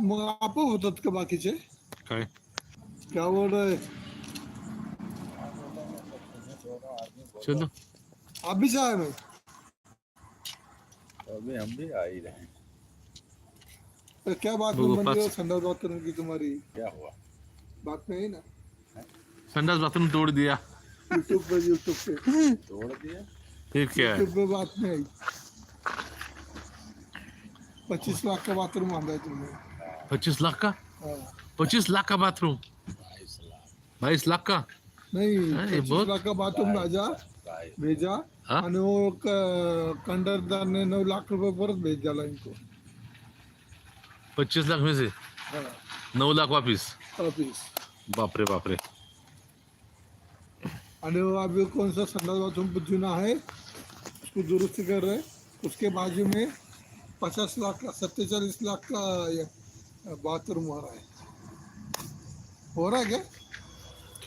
मग आपोआप होतात का बाकीचे? काय? त्यावर चलो अभी से आए मैं अभी हम भी आ ही रहे. हैं तो क्या बात में बन हो संडास बात करने की तुम्हारी? क्या हुआ? बात में है ना? संडास बाथरूम तोड़ दिया. यूट्यूब पे यूट्यूब पे. तोड़ दिया? फिर क्या है. यूट्यूब पे बात में आई पच्चीस लाख का बाथरूम बांधा है तुमने. पच्चीस लाख का। पच्चीस लाख का बाथरूम। बाईस लाख का? नहीं अरे, लाख का बाथरूम राजा भेजा। हाँ? आणि वो क- कंडरदार ने नऊ लाख रुपये परत भेज दिला इनको। पच्चीस लाख में से? हाँ, नौ लाख वापिस? ऑफिस बापरे बापरे। आणि वो अभी कौन सा संडास बाथरूम चुना है? उसको दुरुस्त कर रहे उसके बाजू में पचास लाख का सत्तेचालीस लाख का ये बाथरूम हो रहा है। हो रहा है क्या?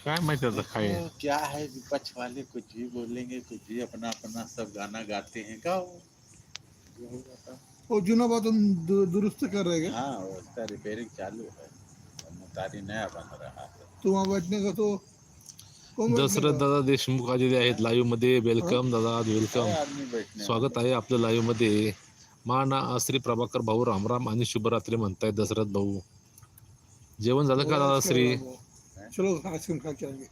काय काय आहे. तो क्या है विपक्ष वाले कुछ भी बोलेंगे कुछ भी अपना अपना सब गाना गाते हैं। गाओ तो। वो जुना बाथरूम दु, दुरुस्त कर रहे क्या? हाँ उसका रिपेयरिंग चालू है। मुतारी नया बन रहा है। तो वहाँ बैठने का तो दशरथ दादा देशमुख आलेले आहेत लाईव्ह मध्ये वेलकम दादा वेलकम है स्वागत आहे आपलं लाईव्ह मध्ये। माना श्री प्रभाकर भाऊ रामराम आणि शुभरात्री म्हणतायत दशरथ भाऊ. जेवण झालं का दादा श्री? चलो आइसक्रीम खा के आएंगे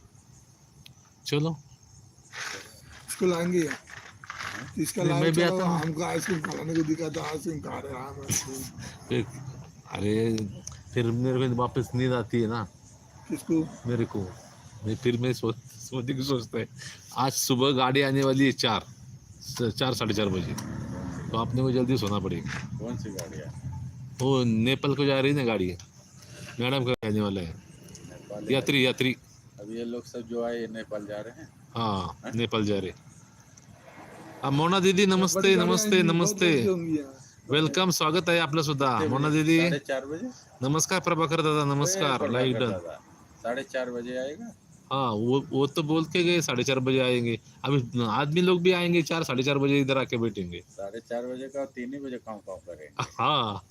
चलो. इसको लाएंगे यार इसका नहीं, लाओ मैं भी चलो, आता हूँ। हमको आइसक्रीम खाने को दिखा था आइसक्रीम खा रहे हैं हम आइसक्रीम। फिर अरे फिर मेरे को वापस नींद आती है ना? किसको? मेरे को. मैं फिर मैं सोच सोचने की सोचता है। आज सुबह गाड़ी आने वाली है चार चार साढ़े चार बजे। तो आपने को जल्दी सोना पड़ेगा। कौन सी गाड़ियाँ वो नेपाल को जा रही है ना गाड़ी। मैडम का आने वाला है। यात्री यात्री। अब ये लोग सब जो आए नेपाल जा रहे हैं? हाँ नेपाल जा रहे। हा, मोना दीदी नमस्ते नमस्ते नमस्ते। वेलकम स्वागत आहे आपलं सुद्धा। मोना दीदी। चार बजे? नमस्कार प्रभाकर दादा नमस्कार। Like done. साढ़े चार बजे आएगा? हाँ वो वो तो बोल के गए साढ़े चार बजे आएँगे। अभी आदमी लोग भी आएँगे चार साढ़े चार बजे इधर आके बैठेंगे। साढ़े चार बजे का तीन ही बजे काम काम करेंगे। हाँ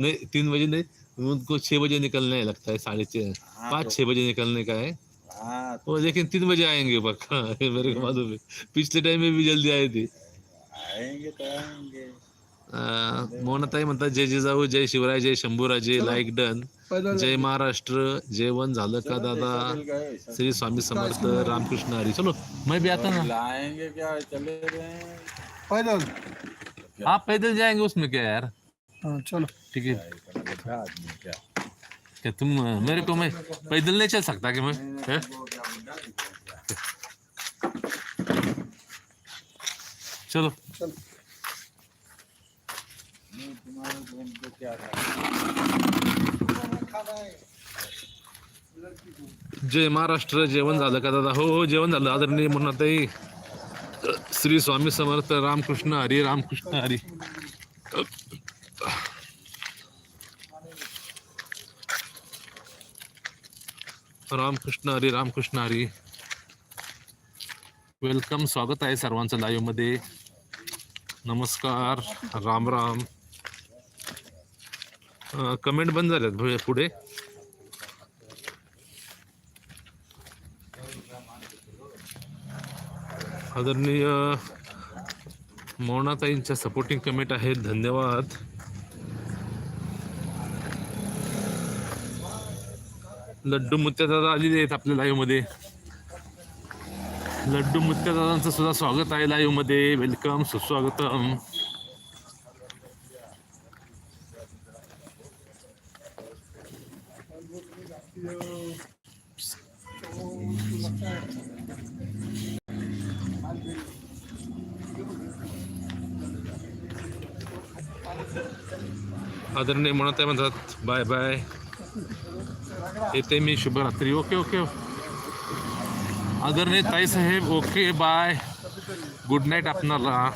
नहीं तीन बजे नहीं उनको छह बजे निकलना है लगता है साढ़े छः हाँ, पाँच तो- छह बजे निकलने का है। हाँ तो वो लेकिन तीन बजे आएँगे पक्का मेरे को मालूम है। पिछले टाइम में भी जल्दी आए थे। आएँगे तो आएँगे। मोहनताई म्हणतात जय जिजाऊ जय शिवराय जय शंभूराजे लाईक डन जय महाराष्ट्र जेवण झालं का दादा? श्री स्वामी समर्थ रामकृष्ण हरी. चलो मैं भी आता ना. लाएंगे क्या चले रहे हैं पैदल आप पैदल जाएंगे उसमें क्या यार? हाँ चलो. ठीक है। क्या तुम मेरे को मैं पैदल नहीं चल सकता कि मैं? हैं? चलो। चलो। नहीं जय महाराष्ट्र जेवण झालं का दादा? हो हो जेवण झालं. आदरणीय म्हणताई श्री स्वामी समर्थ रामकृष्ण हरी रामकृष्ण हरी. रामकृष्ण हरी रामकृष्ण हरी. वेलकम स्वागत आहे सर्वांचं लाईव्हमध्ये. नमस्कार. राम राम. कमेंट बंद झाल्यात पुढे. आदरणीय मोनाताईंच्या सपोर्टिंग कमेंट आहेत. धन्यवाद. लड्डू मुत्यादादा आलेले आहेत आपल्या लाईव्हमध्ये लड्डू मुत्यादादांचं सुद्धा स्वागत आहे लाईव्हमध्ये वेलकम सुस्वागतम. आदरणीय म्हणत आहे म्हणतात बाय बाय. येते मी शुभरात्री. Okay okay. आदरणीय ताईसाहेब ओके बाय. गुड नाईट आपणाला.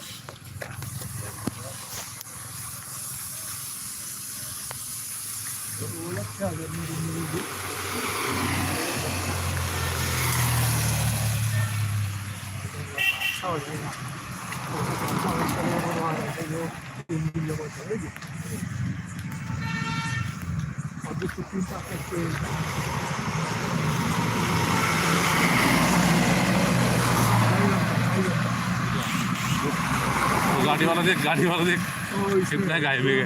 बिस्कुट तीन टाकत ते गाड़ी वाला देख गाड़ी वाला देख. कितना गाय में है।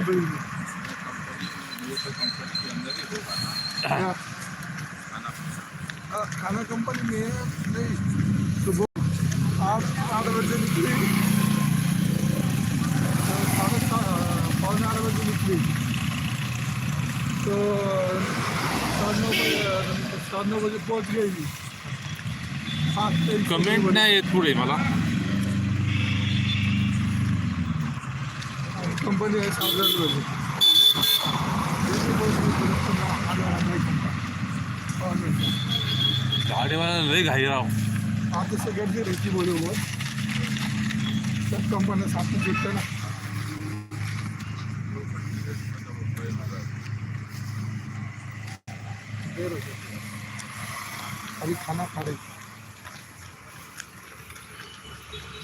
खाना कंपनी में नहीं। सुबह आठ आठ बजे निकली। साढ़े पौने आठ बजे निकली। तो बजे साढ़े नौ बजे पहुंच गई सात तेईस कमेंट नाही येत पुढे मला कंपनी आहे सात बजे गाडीवाला लय घाई राव आते से गर्दी रहती बोले वो सब कंपनी साथ में जुटते ना देर हो जाती है। अभी खाना खा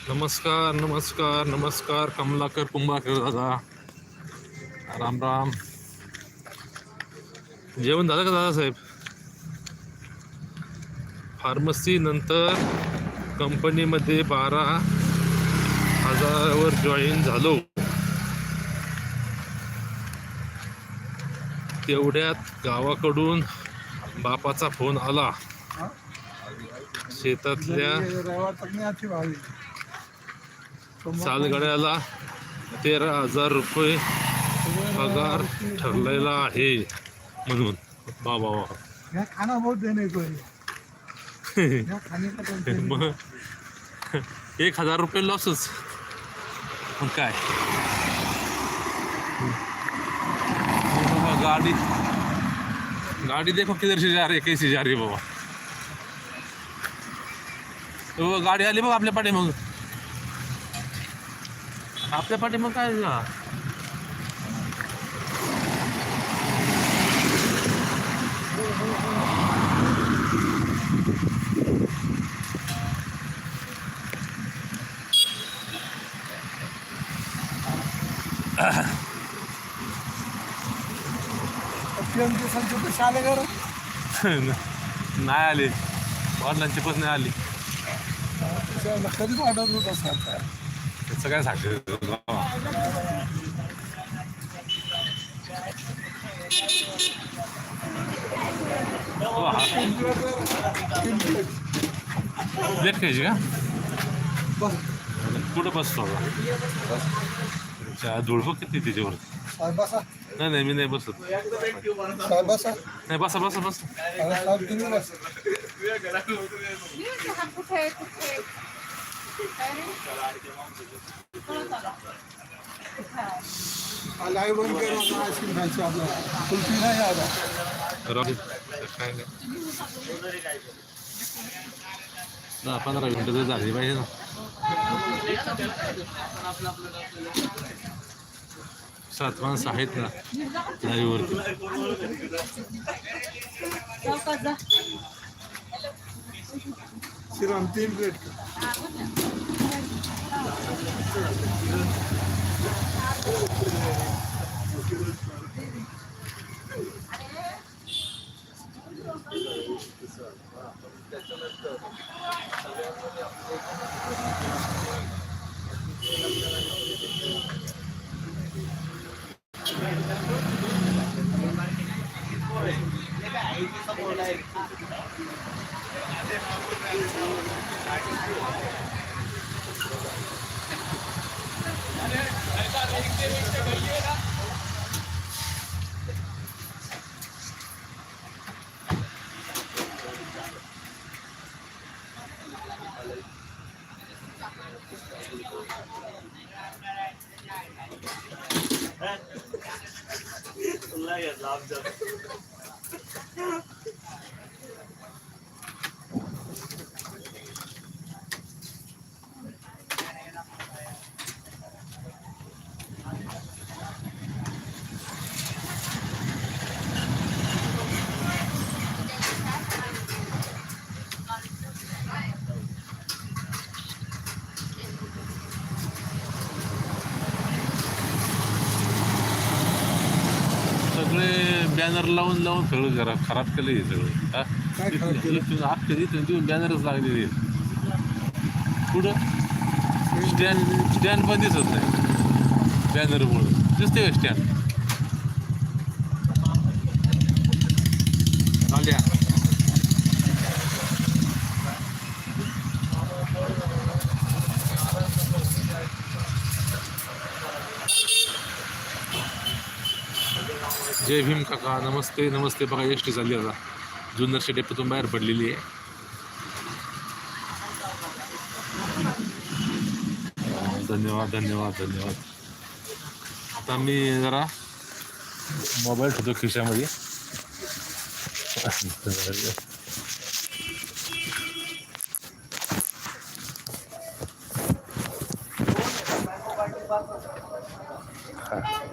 नमस्कार नमस्कार नमस्कार कमलाकर कुंभाकर दादा. राम राम. जेवण झालं का दादासाहेब फार्मसी नंतर कंपनीमध्ये बारा हजारावर जॉईन झालो. तेवढ्यात गावाकडून बापाचा फोन आला? शेतातल्या सालगड्याला तेरा हजार रुपये पगार ठरलेला आहे म्हणून. नहीं। मग एक हजार रुपये लॉसच काय? बाबा गाडी. गाडी देखो किधर से जा रही है, कैसे जा रही है बाबा। तो गाडी आली बघ आपल्या आपने मग? आपल्या पाठी मग काय नाही आली वडिलांची पण नाही आली त्याला कधीच वाटत होत असं त्याचं काय सांगते हो, हा. तीन प्लेट प्लेट खायची का बस कुठं बसतो आता अच्छा धुळबं किती त्याच्यावर साहेब बसा नाही नाही मी नाही बसत. साहेब बसा. नाही बसा बसा बस. अरे साहेब तुम्ही बस. कुठे कुठे लाईव्ह बंद करून आता आईस्क्रीम खायची आपल्याला. कुल्फी नाही आता. राहू दे. काय नाही. दहा पंधरा मिनिटं तरी झाली पाहिजे ना. सात माणसं आहेत ना लाईवरती श्रीराम तीन प्लेट त्याच्यानंतर बॅनर लावून लावून सगळं खराब खराब केलं हे सगळं. हा? इथून अख्खं इथून तिथून बॅनरच लागलेले आहेत. कुठं? स्टँड स्टँड पण दिसत नाही. बॅनरमुळं दिसते का स्टँड चालल्या जय भीम काका नमस्ते नमस्ते. बघा एस टी चालली आता. जुन्नरच्या डेपोतून बाहेर पडलेली आहे. धन्यवाद धन्यवाद धन्यवाद. आता मी जरा मोबाईल ठेवतो खिशामध्ये.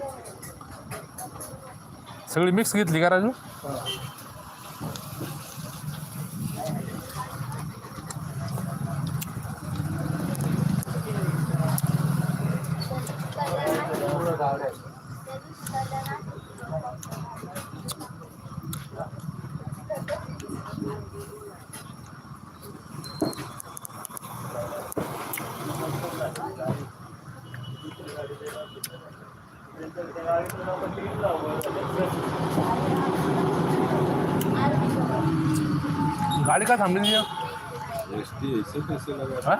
सगळी मिक्स घेतली का राजू? गाड़ी का थांबली आहे? हा?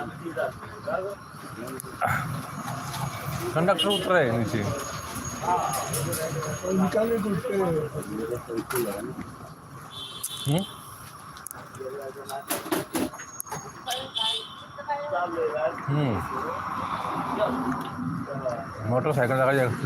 कंडक्टर उतर आहे नीचे. मोटरसायकल जागा जास्त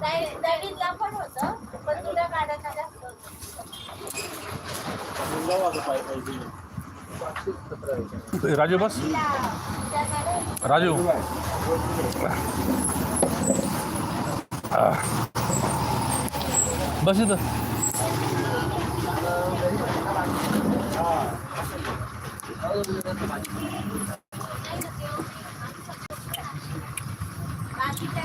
नाही आठ पण होतं पण तुला काढायचा जास्त राजू बस. राजू. बस इथं. बाकीच्या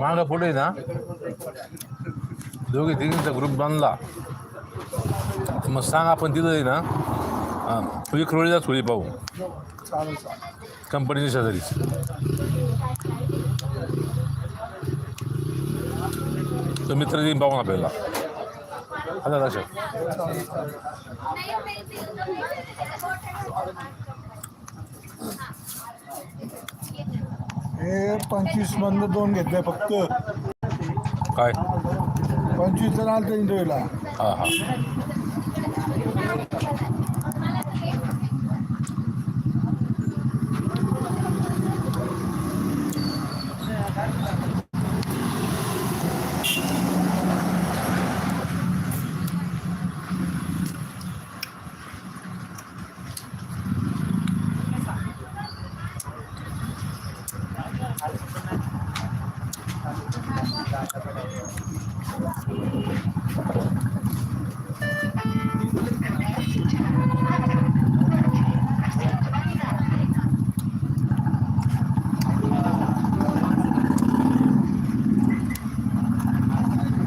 माग पुढे ना? दोघे तिघींचा ग्रुप बांधला मग सांग आपण तिथं आहे ना? अं, विक्रोळीला थोडी पाहू. कंपनीच्या शेजारीच. तो मित्र देईन पाहून आपल्याला. आता लक्षात नाही, नाही, ते- हे पंचवीस मधनं दोन घेतले फक्त. काय? पंचवीस जण आले इंटरव्ह्यूला हां हां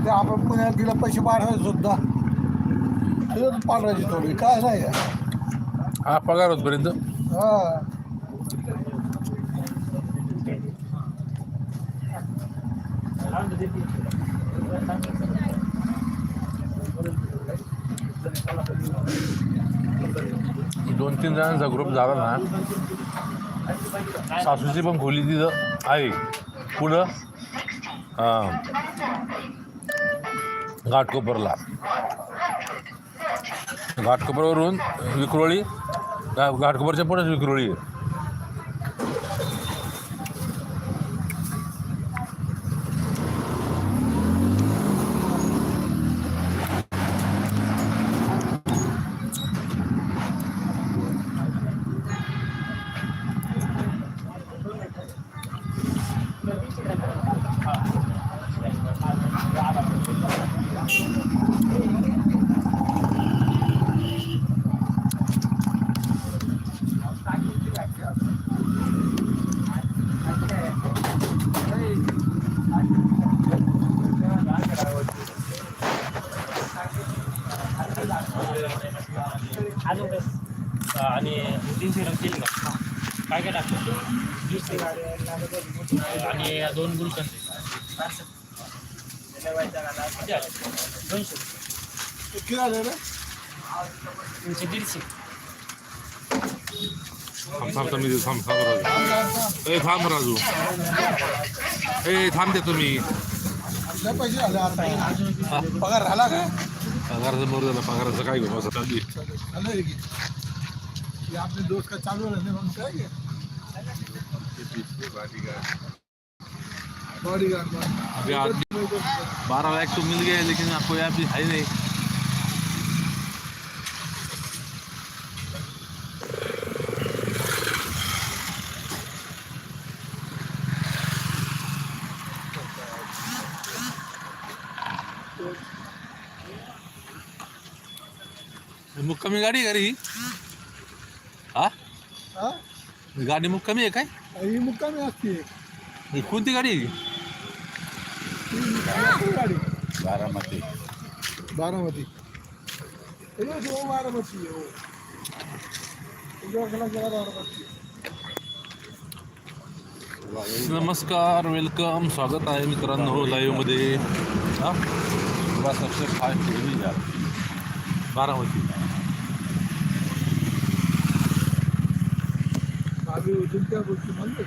ते आपण पुण्यात तिला पैसे पाठवायचे सुद्धा. पाठवायचे थोडी काय नाही. हा पगार होतपर्यंत हा. दोन तीन जणांचा ग्रुप झाला ना. सासूची पण खोली तिथं आहे. पुढं? हां. घाटकोपरला घाटकोपरवरून विक्रोळी घाटकोपरच्या पुढेच विक्रोळी. आहे आलू बस आणि तीनशे ग्राम तेल का काय काय टाकतो वीस आणि दोन गुलकंद किती आले? दोनशे. किती आले रे? तीनशे दीडशे. थांब थांब तुम्ही थांब थांब राजू. ए थांब राजू. ए थांब दे तुम्ही. लय पैसे आले आता. पगार झाला काय पगाराचं मोर झाला पगाराचं काय घेऊ? असं चालली. झालं आहे की. ये आपने दोस्त का चालू रहने में क्या है अभी आदमी बारह लाख तो मिल गए लेकिन आपको यहाँ भी है नहीं। मुक्कामी गाडी आहे का रे ही। हा? हा? गाडी मुक्कामी आहे काय ही मुक्कामी असते ही कोणती गाडी आहे ही गाडी बारामती बारामती हे जो बारामती आहे हो तुझ्या गेला बारामती नमस्कार वेलकम स्वागत आहे मित्रांनो लाईव्हमध्ये हा बस सबसे फास्ट यही जा बारामती आम्ही उजून त्या गोष्टी म्हणतो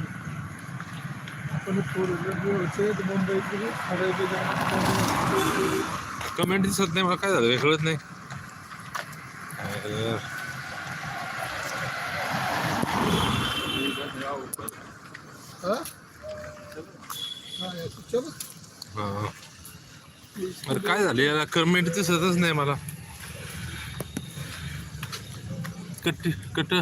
आपण फोर व्हीलर होते कमेंट दिसत नाही मला काय झालं काही कळत नाही. हा हा हा. अरे काय झालं याला कमेंट दिसतच नाही मला. Cut cut.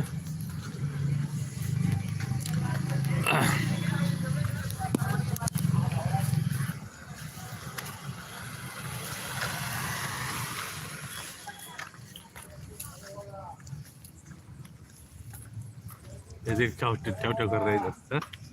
त्याचे चाव चाव चाव कर रहे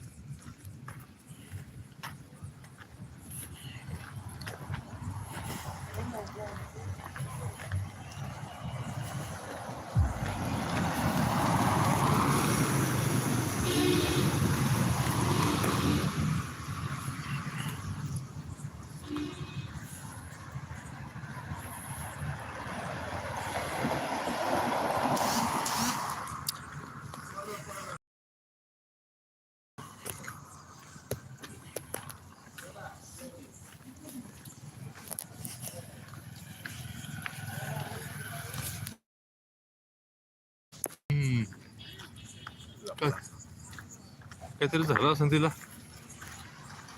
काहीतरी झालं असं तिला.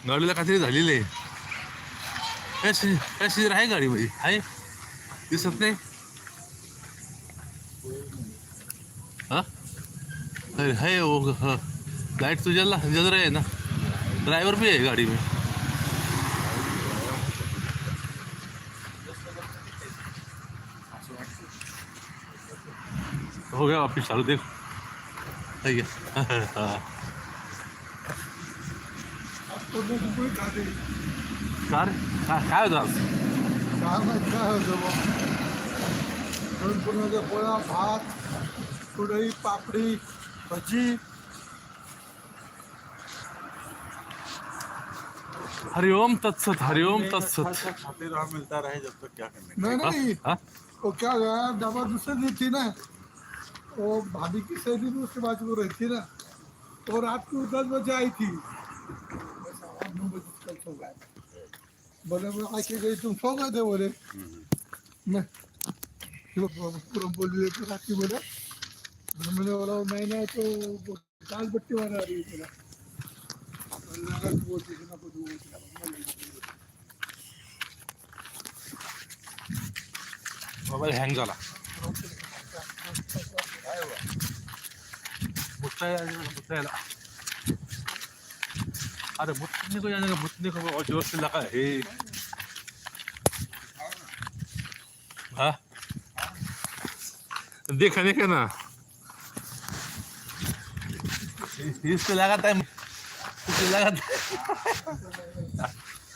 गाडीला काहीतरी झालेलं आहे. काय शि- काय शिजर आहे गाडीमध्ये. आहे? दिसत नाही? हा? अरे है ओ हाँ लाइट तो जल ना? ड्रायव्हर बी आहे गाड़ी मी हो गया वापिस चालू देख है हाँ। कार काय होतं काय होतं भात पापड़ी भजी हरिओम तत्सत हरिओम तत्सत। खाते रहा मिलता रहे जब तक क्या करने नहीं हाँ, नहीं। हाँ? वो क्या हुआ दवा दूसरे दिन थी ना। वो भाभी की सहेली भी उसके बाद वो रहती ना तो रात को दस बजे आई थी। नौ बजे कल सो गया बोले, मैं आके गई तुम सो गए थे? बोले। मैं पूरा बोल रहे थे रात की बोले। मैंने बोला मैंने तो दाल बट्टी वाला आ रही है बोला। मोबाईल हँग झाला अरे मुतने को जाने का मुतने को और जोर से लगा है हाँ देखा देखा ना इसको लगा था इसको लगाता है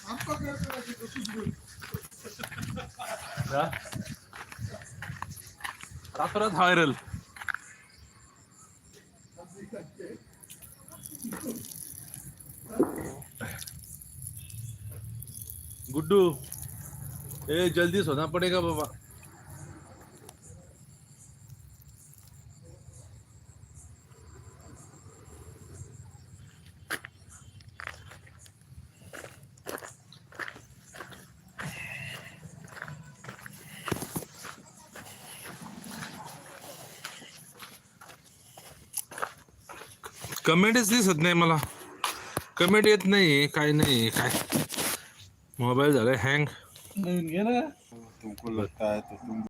आपका क्या करा कि कुछ भी गुड्डू ए जल्दी सोना पड़ेगा बाबा। कमेंटच दिसत नाही मला. कमेंट येत नाही काय नाही काय. मोबाईल झालाय हँग नवीन घे ना. तुमको लगता है तो तुम